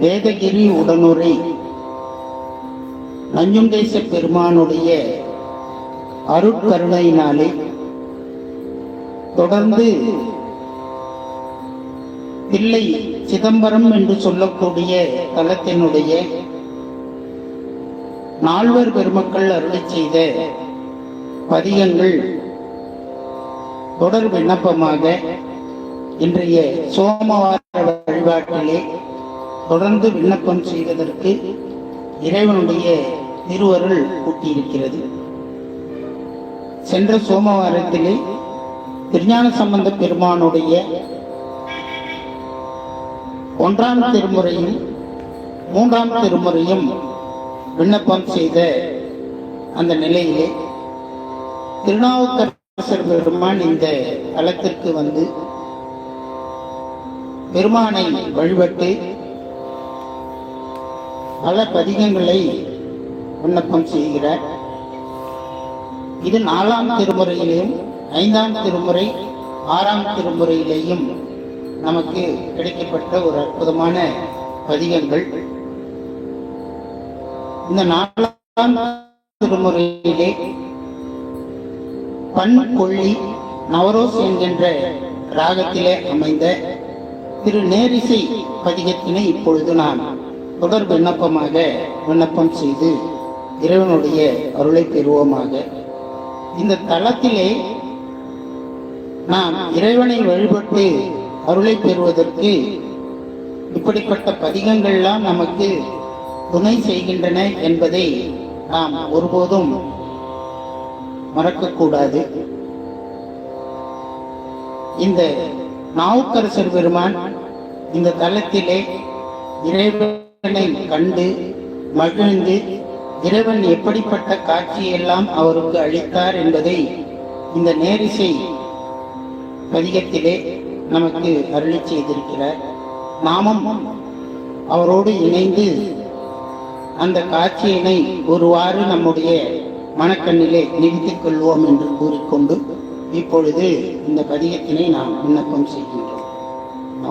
வேதகிரி உடனுரை நஞ்சுண்டேச பெருமானுடைய அருட்கருணையினாலே தொடர்ந்து தில்லை சிதம்பரம் என்று சொல்லக்கூடிய தலத்தினுடைய நால்வர் பெருமக்கள் அருளை செய்த பதிகங்கள் தொடர் விண்ணப்பமாக இன்றைய சோமவார வழிபாட்டிலே தொடர்ந்து விண்ணப்பம் செய்வதற்கு இறைவனுடைய திருவருள் கூட்டியிருக்கிறது சென்ற சோமவாரத்திலே திருஞான சம்பந்த பெருமானுடைய ஒன்றாம் திருமுறையும் மூன்றாம் திருமுறையும் விண்ணப்பம் செய்த அந்த நிலையிலே திருநாவுக்கரசர் பெருமான் இந்த தளத்திற்கு வந்து பெருமானை வழிபட்டு பல பதிகங்களை விண்ணப்பம் செய்கிறார். இது நாலாம் திருமுறையிலேயும் ஐந்தாம் திருமுறை ஆறாம் திருமுறையிலேயும் நமக்கு கிடைக்கப்பட்ட ஒரு அற்புதமான பதிகங்கள். இந்த நாலாம் திருமுறையிலே பண் நவரோஸ் என்கின்ற ராகத்திலே அமைந்த திரு நேரிசை பதிகத்தினை இப்பொழுது நான் தொடர் விண்ணப்பமாக விண்ணப்பம் செய்து இறைவனுடைய அருளை பெறுவோமாக. இந்த தளத்திலே நாம் இறைவனை வழிபட்டு அருளை பெறுவதற்கு இப்படிப்பட்ட பதிகங்கள்லாம் நமக்கு துணை செய்கின்றன என்பதை நாம் ஒருபோதும் மறக்கக்கூடாது. இந்த நாவுக்கரசர் பெருமான் இந்த தளத்திலே இறைவன் கண்டு மகிழ்ந்து இறைவன் எப்படிப்பட்ட காட்சியெல்லாம் அவருக்கு அளித்தார் என்பதை இந்த நேரிசை பதிகத்திலே நமக்கு அருளி செய்திருக்கிறார். நாமும் அவரோடு இணைந்து அந்த காட்சியினை ஒருவாறு நம்முடைய மனக்கண்ணிலே நிறுத்திக் கொள்வோம் என்று கூறிக்கொண்டு இப்பொழுது இந்த பதிகத்தினை நாம் விண்ணப்பம் செய்கின்றோம்.